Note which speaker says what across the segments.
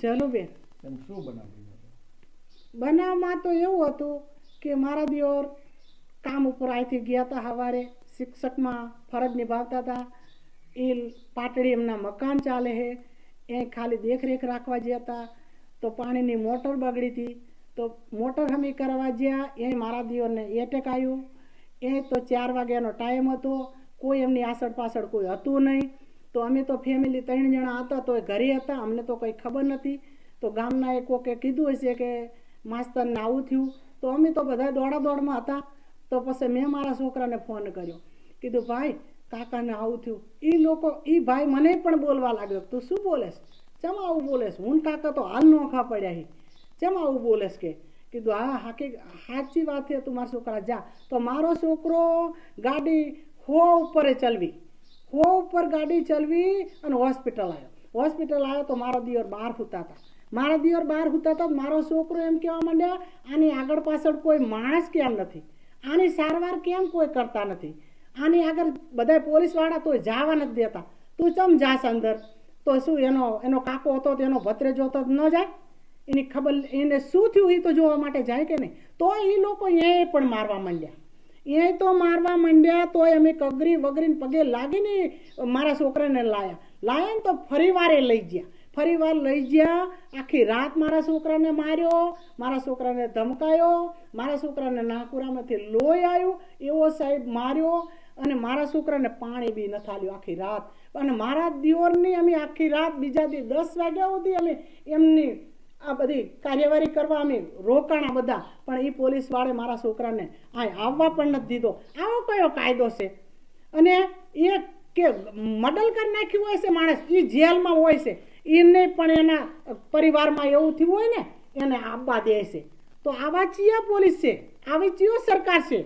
Speaker 1: જલુબેન
Speaker 2: એમ શું બનાવ્યું
Speaker 1: બનાવમાં તો એવું હતું કે મારા દિયોર કામ ઉપર અહીંથી ગયા હતા સવારે. શિક્ષકમાં ફરજ નિભાવતા હતા એ પાટડી એમના મકાન ચાલે છે એ ખાલી દેખરેખ રાખવા ગયા હતા તો પાણીની મોટર બગડી હતી તો મોટર હમી કરવા ગયા એ મારા દિયોરને એટેક આવ્યું. એ તો ચાર વાગ્યાનો ટાઈમ હતો. કોઈ એમની આસળ પાછળ કોઈ હતું નહીં. તો અમે તો ફેમિલી ત્રણ જણા હતા તો એ ઘરે હતા, અમને તો કંઈ ખબર નથી. તો ગામના એક કોકે કીધું હશે કે માસ્તરને આવું થયું. તો અમે તો બધા દોડા દોડમાં હતા. તો પછી મેં મારા છોકરાને ફોન કર્યો. કીધું, ભાઈ, કાકાને આવું થયું. એ લોકો એ ભાઈ મને પણ બોલવા લાગ્યો તું શું બોલેસ ચમ આવું બોલેશ? હું કાકા તો હાલ નોખા પડ્યા ચમ આવું બોલેશ કે? કીધું, હા, હાકી સાચી વાત છે. તું મારા છોકરા, જા. તો મારો છોકરો ગાડી હો ઉપર ચલવી. હો ઉપર ગાડી ચલવી અને હોસ્પિટલ આવ્યો. હોસ્પિટલ આવ્યો તો મારો દિયર બહાર સૂતા હતા. મારા દિયર બહાર સૂતા હતા મારો છોકરો એમ કહેવા માંડ્યા, આની આગળ પાછળ કોઈ માણસ કેમ નથી? આની સારવાર કેમ કોઈ કરતા નથી? આની આગળ બધા પોલીસવાળા તોય જવા નથી દેતા. તું ચમ જાસ અંદર? તો શું એનો એનો કાકો હતો તો એનો ભત્રેજો હતો તો ન જાય? એની ખબર, એને શું થયું એ તો જોવા માટે જાય કે નહીં? તો એ લોકો એ પણ મારવા માંડ્યા. એ તો મારવા માંડ્યા તો અમે કગરી વગરીને પગે લાગીને મારા છોકરાને લાયા. લાયા ને તો ફરી વારે લઈ ગયા. ફરી વાર લઈ ગયા, આખી રાત મારા છોકરાને માર્યો, મારા છોકરાને ધમકાયો, મારા છોકરાને નાકુરામાંથી લોહી આવ્યું એવો સાહેબ માર્યો અને મારા છોકરાને પાણી બી ન થાલ્યું આખી રાત. અને મારા દિયોરની અમે આખી રાત બીજા દી દસ વાગ્યા સુધી અમે એમની આ બધી કાર્યવાહી કરવા અમે રોકાણા બધા. પણ એ પોલીસ વાળે મારા છોકરાને આ આવવા પણ નથી દીધો. આવો કયો કાયદો છે? અને એ કે મડલ કરી નાખ્યું હોય છે માણસ એ જેલમાં હોય છે. એને પણ એના પરિવારમાં એવું થયું હોય ને, એને આવવા દે છે. તો આવા ચિયા પોલીસ છે? આવી ચિયો સરકાર છે?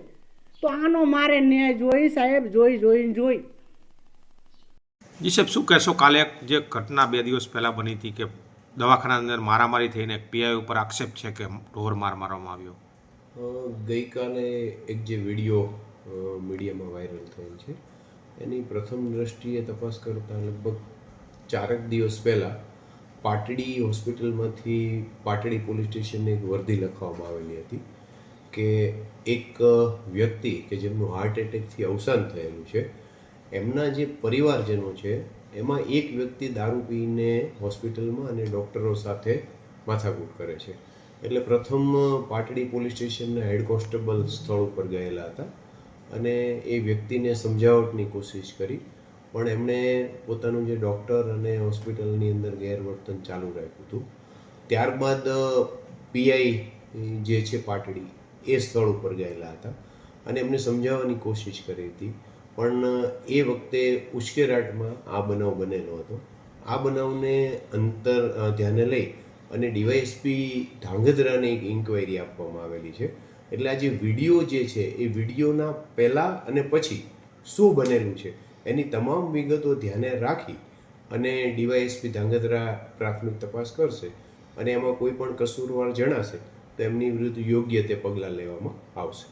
Speaker 1: તો આનો મારે ન્યાય જોઈ સાહેબ, જોઈ જોઈને જોઈ.
Speaker 3: જી સાહેબ, શું કહેશો? કાલે જે ઘટના બે દિવસ પહેલાં બની હતી કે દવાખાના અંદર મારામારી થઈને પીઆઈ ઉપર આક્ષેપ છે કે ઢોર માર મારવામાં આવ્યો.
Speaker 4: ગઈકાલે એક જે વીડિયો મીડિયામાં વાયરલ થયેલ છે, એની પ્રથમ દ્રષ્ટિએ તપાસ કરતાં લગભગ ચારક દિવસ પહેલાં પાટડી હોસ્પિટલમાંથી પાટડી પોલીસ સ્ટેશનને એક વર્દી લખવામાં આવેલી હતી કે એક વ્યક્તિ કે જેમનું હાર્ટ એટેકથી અવસાન થયેલું છે, એમના જે પરિવારજનો છે એમાં એક વ્યક્તિ દારૂ પીને હોસ્પિટલમાં અને ડૉક્ટરો સાથે માથાકૂટ કરે છે. એટલે પ્રથમ પાટડી પોલીસ સ્ટેશનના હેડ કોન્સ્ટેબલ સ્થળ ઉપર ગયેલા હતા અને એ વ્યક્તિને સમજાવટની કોશિશ કરી, પણ એમણે પોતાનું જે ડૉક્ટર અને હોસ્પિટલની અંદર ગેરવર્તન ચાલુ રાખ્યું હતું. ત્યારબાદ પીઆઈ જે છે પાટડી એ સ્થળ ઉપર ગયેલા હતા અને એમને સમજાવવાની કોશિશ કરી હતી. પણ એ વખતે ઉશ્કેરાટમાં આ બનાવ બનેલો હતો. આ બનાવને અંતર ધ્યાને લઈ અને ડીવાયએસપી ધાંગધ્રાને એક ઇન્ક્વાયરી આપવામાં આવેલી છે. એટલે આ જે વીડિયો જે છે, એ વિડીયોના પહેલાં અને પછી શું બનેલું છે, એની તમામ વિગતો ધ્યાને રાખી અને ડીવાયએસપી ધાંગધ્રા પ્રાથમિક તપાસ કરશે અને એમાં કોઈ પણ કસૂરવાર જણાશે તો એમની વિરુદ્ધ યોગ્ય તે પગલાં લેવામાં આવશે.